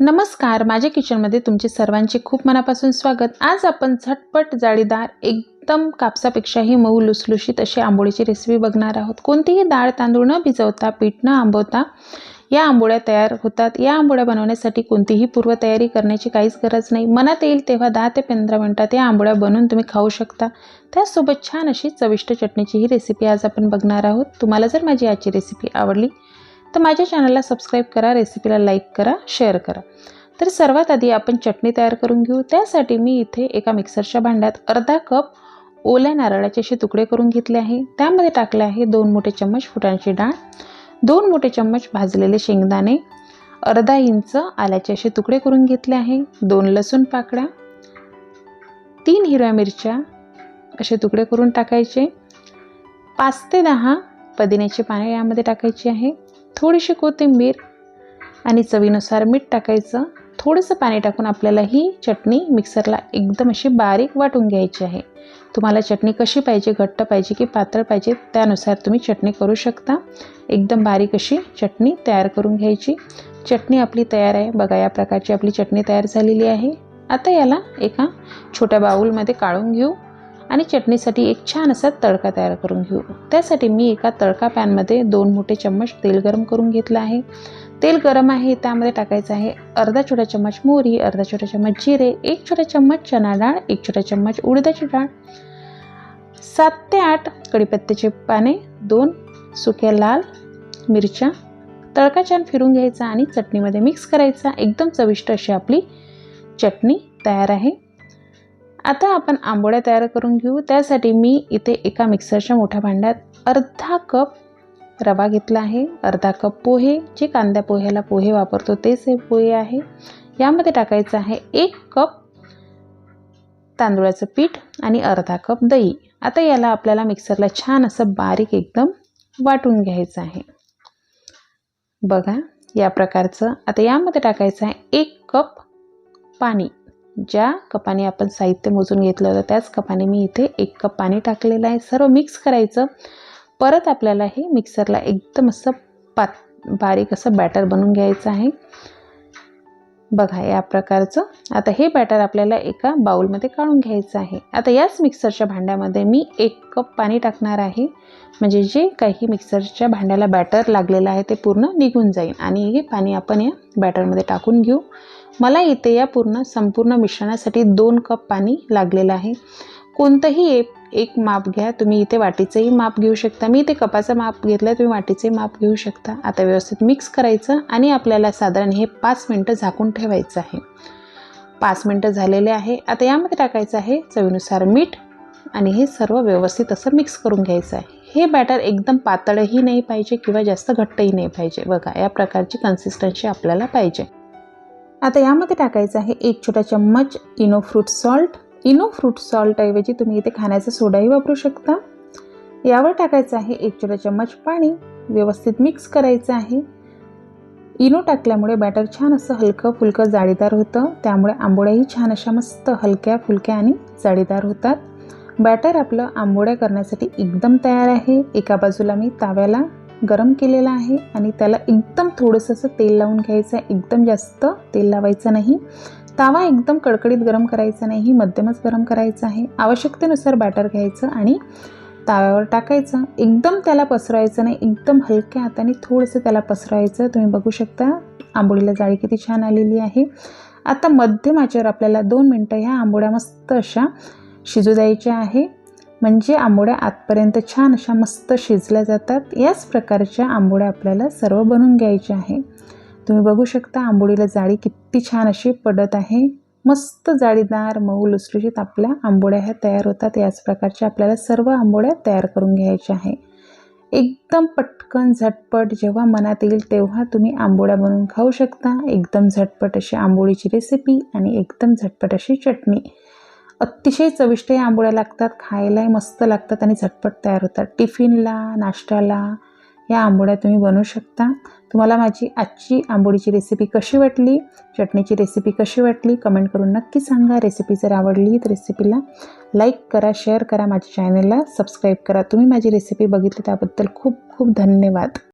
नमस्कार माझ्या किचनमध्ये तुमचे सर्वांचे खूप मनापासून स्वागत. आज आपण झटपट जाळीदार एकदम कापसापेक्षाही मऊ लुसलुशीत अशी आंबोळीची रेसिपी बघणार आहोत. कोणतीही डाळ तांदूळ न भिजवता पीठ न आंबवता या आंबोळ्या तयार होतात. या आंबोळ्या बनवण्यासाठी कोणतीही पूर्वतयारी करण्याची काहीच गरज नाही. मनात येईल तेव्हा दहा ते पंधरा मिनटात या आंबोळ्या बनवून तुम्ही खाऊ शकता. त्यासोबत छान अशी चविष्ट चटणीची ही रेसिपी आज आपण बघणार आहोत. तुम्हाला जर माझी आजची रेसिपी आवडली तर माझ्या चॅनलला सबस्क्राईब करा रेसिपीला लाईक करा शेअर करा. तर सर्वात आधी आपण चटणी तयार करून घेऊ. त्यासाठी मी इथे एका मिक्सरच्या भांड्यात अर्धा कप ओल्या नारळाचे असे तुकडे करून घेतले आहे. त्यामध्ये टाकले आहे दोन मोठे चम्मच फुटाण्याची डाळ दोन मोठे चम्मच भाजलेले शेंगदाणे अर्धा इंच आल्याचे असे तुकडे करून घेतले आहे दोन लसूण पाकळ्या तीन हिरव्या मिरच्या असे तुकडे करून टाकायचे पाच ते दहा पुदिन्याची पाने यामध्ये टाकायची आहे. थोडीशी कोथिंबीर आणि चवीनुसार मीठ टाकायचं. थोडंसं पाणी टाकून आपल्याला ही चटणी मिक्सरला एकदम अशी बारीक वाटून घ्यायची आहे. तुम्हाला चटणी कशी पाहिजे घट्ट पाहिजे की पातळ पाहिजे त्यानुसार तुम्ही चटणी करू शकता. एकदम बारीक अशी चटणी तयार करून घ्यायची. चटणी आपली तयार आहे. बघा या प्रकारची आपली चटणी तयार झालेली आहे. आता याला एका छोट्या बाऊलमध्ये काढून घेऊ. आणि चटणीसाठी एक छान असा तडका तयार करून घेऊ. त्यासाठी मी एका तडका पॅनमध्ये दोन मोठे चम्मच तेल गरम करून घेतलं आहे. तेल गरम आहे त्यामध्ये टाकायचं आहे अर्धा छोटा चम्मच मोहरी अर्धा छोटा चम्मच जिरे एक छोटा चम्मच चना डाळ एक छोटा चम्मच उडदाची डाळ सात ते आठ कडीपत्त्याचे पाने दोन सुक्या लाल मिरच्या तडका छान फिरून घ्यायचा आणि चटणीमध्ये मिक्स करायचा. एकदम चविष्ट अशी आपली चटणी तयार आहे. आता आपण आंबोळ्या तयार करून घेऊ. त्यासाठी मी इथे एका मिक्सरच्या मोठ्या भांड्यात अर्धा कप रवा घेतला आहे. अर्धा कप पोहे. जे कांद्या पोह्याला पोहे वापरतो तेच हे पोहे आहे. यामध्ये टाकायचं आहे एक कप तांदूळाचं पीठ आणि अर्धा कप दही. आता याला आपल्याला मिक्सरला छान असं बारीक एकदम वाटून घ्यायचं आहे. बघा या प्रकारचं. आता यामध्ये टाकायचं आहे एक कप पाणी. ज्या कपाने आपण साहित्य मोजून घेतलं होतं त्याच कपाने मी इथे एक कप पाणी टाकलेलं आहे. सर्व मिक्स करायचं. परत आपल्याला हे मिक्सरला एकदम असं पात बारीक असं बॅटर बनवून घ्यायचं आहे. बघा या प्रकारचं. आता हे बॅटर आपल्याला एका बाउलमध्ये काढून घ्यायचं आहे. आता याच मिक्सरच्या भांड्यामध्ये मी एक कप पाणी टाकणार आहे. म्हणजे जे काही मिक्सरच्या भांड्याला बॅटर लागलेलं आहे ते पूर्ण निघून जाईल. आणि हे पाणी आपण या बॅटरमध्ये टाकून घेऊ. मला इथे या पूर्ण संपूर्ण मिश्रणासाठी दोन कप पाणी लागलेलं आहे. कोणतंही एक एक माप घ्या. तुम्ही इथे वाटीचंही माप घेऊ शकता. मी इथे कपाचं माप घेतलं तुम्ही वाटीचंही माप घेऊ शकता. आता व्यवस्थित मिक्स करायचं आणि आपल्याला साधारण हे पाच मिनटं झाकून ठेवायचं आहे. पाच मिनटं झालेले आहे. आता यामध्ये टाकायचं आहे चवीनुसार मीठ आणि हे सर्व व्यवस्थित असं मिक्स करून घ्यायचं आहे. हे बॅटर एकदम पातळही नाही पाहिजे किंवा जास्त घट्टही नाही पाहिजे. बघा या प्रकारची कन्सिस्टन्सी आपल्याला पाहिजे. आता यामध्ये टाकायचं आहे एक छोटा चम्मच Eno fruit salt. Eno fruit सॉल्टऐवजी तुम्ही इथे खाण्याचा सोडाही वापरू शकता. यावर टाकायचं आहे एक छोटा चम्मच पाणी. व्यवस्थित मिक्स करायचं आहे. इनो टाकल्यामुळे बॅटर छान असं हलकं फुलकं जाळीदार होतं. त्यामुळे आंबोळ्याही छान अशा मस्त हलक्या फुलक्या आणि जाळीदार होतात. बॅटर आपलं आंबोळ्या करण्यासाठी एकदम तयार आहे. एका बाजूला मी ताव्याला गरम केलेला आहे आणि त्याला एकदम थोडंसं असं तेल लावून घ्यायचं आहे. एकदम जास्त तेल लावायचं नाही. तावा एकदम कडकडीत गरम करायचा नाही. मध्यमच गरम करायचा आहे. आवश्यकतेनुसार बॅटर घ्यायचं आणि ताव्यावर टाकायचं. एकदम त्याला पसरवायचं नाही. एकदम हलक्या हाताने थोडंसं त्याला पसरवायचं. तुम्ही बघू शकता आंबोळीला जाळी किती छान आलेली आहे. आता मध्यम आचेवर आपल्याला दोन मिनटं ह्या आंबोळ्या मस्त अशा शिजू द्यायच्या आहे. म्हणजे आंबोळ्या आतपर्यंत छान अशा मस्त शिजल्या जातात. याच प्रकारच्या आंबोळ्या आपल्याला सर्व बनवून घ्यायच्या आहे. तुम्ही बघू शकता आंबोळीला जाळी किती छान अशी पडत आहे. मस्त जाळीदार मऊ लुसलुशीत आपल्या आंबोळ्या ह्या तयार होतात. याच प्रकारच्या आपल्याला सर्व आंबोळ्या तयार करून घ्यायच्या आहे. एकदम पटकन झटपट जेव्हा मनात येईल तेव्हा तुम्ही आंबोळ्या बनवून खाऊ शकता. एकदम झटपट अशी आंबोळीची रेसिपी आणि एकदम झटपट अशी चटणी. अतिशय चविष्ट या आंबोळ्या लागतात खायलाही मस्त लागतात आणि झटपट तयार होतात. टिफिनला नाश्त्याला या आंबोळ्या तुम्ही बनवू शकता. तुम्हाला माझी आजची आंबोळीची रेसिपी कशी वाटली? चटणीची रेसिपी कशी वाटली? कमेंट करून नक्की सांगा. रेसिपी जर आवडली तर रेसिपीला लाईक करा शेअर करा माझ्या चॅनलला सबस्क्राईब करा. तुम्ही माझी रेसिपी बघितली त्याबद्दल खूप खूप धन्यवाद.